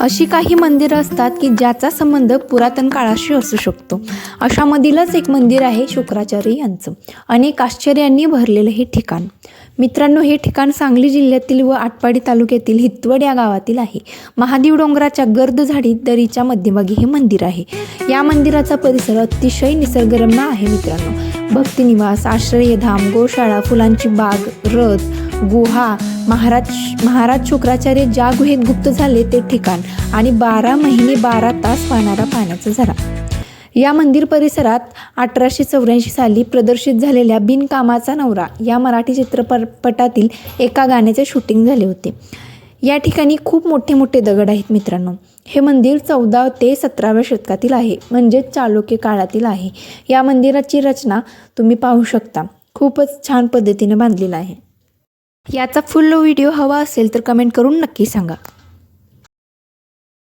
अशी काही मंदिरं असतात की ज्याचा संबंध पुरातन काळाशी असू शकतो. अशामधीलच एक मंदिर आहे शुक्राचार्य यांचं. अनेक आश्चर्यांनी भरलेलं हे ठिकाण. मित्रांनो हे ठिकाण सांगली जिल्ह्यातील व आटपाडी तालुक्यातील हितवड या गावातील आहे. महादेव डोंगराच्या गर्द झाडीत दरीच्या मध्यभागी हे मंदिर आहे. या मंदिराचा परिसर अतिशय निसर्गरम्य आहे मित्रांनो. भक्तिनिवास आश्रयधाम गोशाळा फुलांची बाग रथ गुहा महाराज महाराज शुक्राचार्य ज्या गुहेत गुप्त झाले ते ठिकाण आणि बारा महिने बारा तास वाहणारा पाण्याचा झरा. या मंदिर परिसरात अठराशे चौऱ्याऐंशी साली प्रदर्शित झालेल्या बिनकामाचा नवरा या मराठी चित्रपटातील एका गाण्याचे शूटिंग झाले होते. या ठिकाणी खूप मोठे मोठे दगड आहेत मित्रांनो. हे मंदिर चौदा ते सतराव्या शतकातील आहे म्हणजेच चालुक्य काळातील आहे. या मंदिराची रचना तुम्ही पाहू शकता. खूपच छान पद्धतीने बांधलेलं आहे. याचा फुल व्हिडिओ हवा असेल तर कमेंट करून नक्की सांगा.